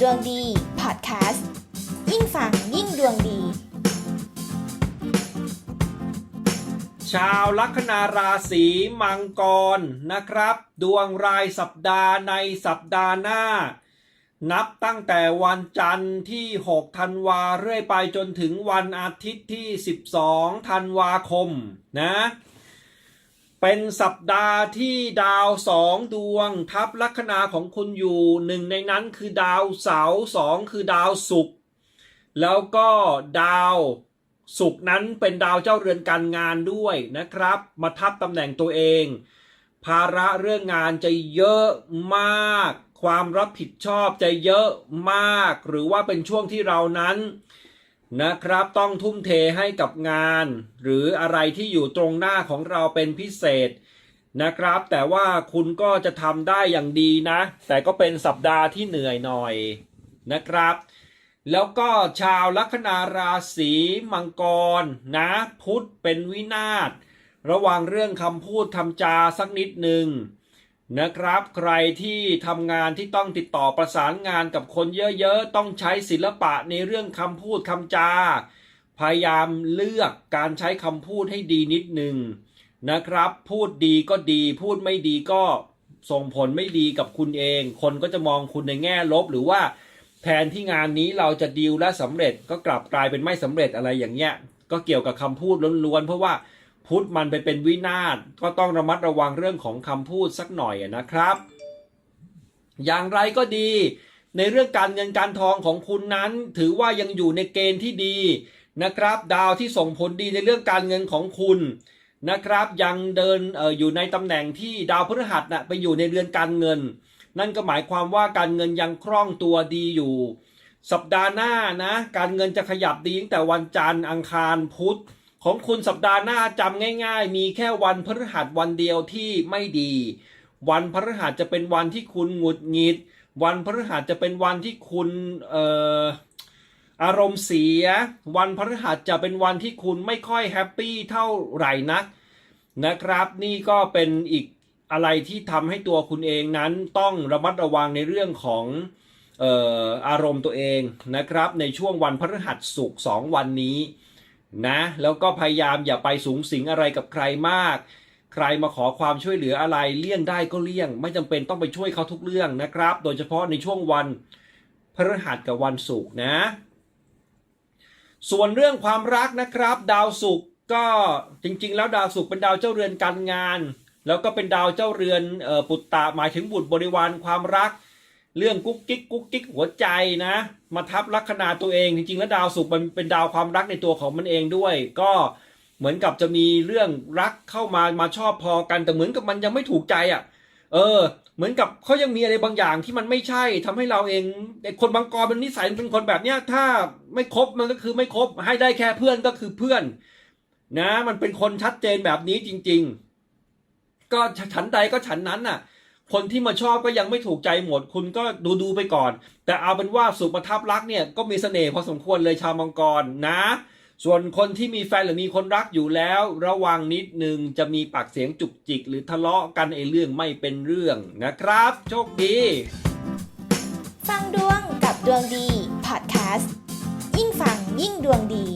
ดวงดีพอดแคสต์ยิ่งฟังยิ่งดวงดี ชาวลัคนาราศีมังกรนะครับ ดวงรายสัปดาห์ในสัปดาห์หน้า นับตั้งแต่วันจันทร์ที่ 6 ธันวาเรื่อยไปจนถึงวันอาทิตย์ที่ 12 ธันวาคมนะ เป็นสัปดาห์ที่ดาวสองดวงทับลัคนาของคุณอยู่หนึ่งในนั้นคือดาวเสาร์สองคือดาวศุกร์แล้วก็ดาวศุกร์นั้นเป็นดาวเจ้าเรือนการงานด้วยนะครับ มาทับตำแหน่งตัวเอง ภาระเรื่องงานจะเยอะมาก ความรับผิดชอบจะเยอะมาก หรือว่าเป็นช่วงที่เรานั้น นะครับ ต้องทุ่มเทให้กับงาน หรืออะไรที่อยู่ตรงหน้าของเราเป็นพิเศษนะครับ แต่ว่าคุณก็จะทำได้อย่างดีนะ แต่ก็เป็นสัปดาห์ที่เหนื่อยหน่อยนะครับ แล้วก็ชาวลัคนาราศีมังกรนะพุธเป็นวินาศระวังเรื่องคำพูดคำจาสักนิดหนึ่ง นะครับ ใครที่ทำงานที่ต้องติดต่อประสานงานกับคนเยอะๆ ต้องใช้ศิลปะในเรื่องคำพูดคำจา พยายามเลือกการใช้คำพูดให้ดีนิดหนึ่งนะครับ พูดดีก็ดี พูดไม่ดีก็ส่งผลไม่ดีกับคุณเอง คนก็จะมองคุณในแง่ลบหรือว่าแทนที่งานนี้เราจะดีลและสำเร็จก็กลับกลายเป็นไม่สำเร็จอะไรอย่างเงี้ย ก็เกี่ยวกับคำพูดล้วนๆเพราะว่า พุทธมันไปเป็นวินาศก็ต้องระมัดระวังเรื่องของคำพูดสักหน่อยนะครับ อย่างไรก็ดี ในเรื่องการเงินการทองของคุณนั้น ถือว่ายังอยู่ในเกณฑ์ที่ดีนะครับ ดาวที่ส่งผลดีในเรื่องการเงินของคุณนะครับ ยังเดินอออยู่ในตำแหน่งที่ดาวพฤหัสนะไปอยู่ในเรือนการเงิน นั่นก็หมายความว่าการเงินยังคล่องตัวดีอยู่ สัปดาห์หน้านะ การเงินจะขยับดีตั้งแต่วันจันทร์อังคารพุธ ของคุณสัปดาห์หน้าจำง่าย ๆ มีแค่วันพฤหัสวันเดียวที่ไม่ดี วันพฤหัสจะเป็นวันที่คุณหงุดหงิด วันพฤหัสจะเป็นวันที่คุณเอ่ออารมณ์เสีย วันพฤหัสจะเป็นวันที่คุณไม่ค่อยแฮปปี้เท่าไหร่นักนะครับ นี่ก็เป็นอีกอะไรที่ทำให้ตัวคุณเองนั้นต้องระมัดระวังในเรื่องของอออารมณ์ตัวเองนะครับ ในช่วงวันพฤหัสศุกสองวันนี้ นะแล้วก็พยายามอย่าไปสูงสิงอะไรกับใครมาก ใครมาขอความช่วยเหลืออะไรเลี่ยงได้ก็เลี่ยง ไม่จำเป็นต้องไปช่วยเขาทุกเรื่องนะครับ โดยเฉพาะในช่วงวันพฤหัสกับวันศุกร์นะ ส่วนเรื่องความรักนะครับ ดาวศุกร์ก็จริง ๆ แล้วดาวศุกร์เป็นดาวเจ้าเรือนการงาน แล้วก็เป็นดาวเจ้าเรือนออปุตตะหมายถึงบุตรบริวารความรัก เรื่องกุ๊กกิ๊กกุ๊กกิ๊กหัวใจนะ มาทับลัคนาตัวเอง จริงๆ แล้วดาวศุกร์มันเป็นดาวความรักในตัวของมันเองด้วย ก็เหมือนกับจะมีเรื่องรักเข้ามามาชอบพอกันแต่เหมือนกับมันยังไม่ถูกใจอะ เออ เหมือนกับเขายังมีอะไรบางอย่างที่มันไม่ใช่ทำให้เราเองไอ้คนบางกรมันนิสัยเป็นคนแบบเนี้ยถ้าไม่คบมันก็คือไม่คบให้ได้แค่เพื่อนก็คือเพื่อน นะ มันเป็นคนชัดเจนแบบนี้จริง ๆ ก็ฉันใดก็ฉันนั้นน่ะ คนที่มาชอบก็ยังไม่ถูกใจหมด คุณก็ดูดูๆไปก่อน แต่เอาเป็นว่าสุประทับรักเนี่ยก็มีเสน่ห์พอสมควรเลยชาวมังกรนะ ส่วนคนที่มีแฟนหรือมีคนรักอยู่แล้ว ระวังนิดนึงจะมีปากเสียงจุกจิก หรือทะเลาะกันไอ้เรื่องไม่เป็นเรื่องนะครับ โชคดีฟังดวงกับดวงดีพอดแคสต์ยิ่งฟังยิ่งดวงดี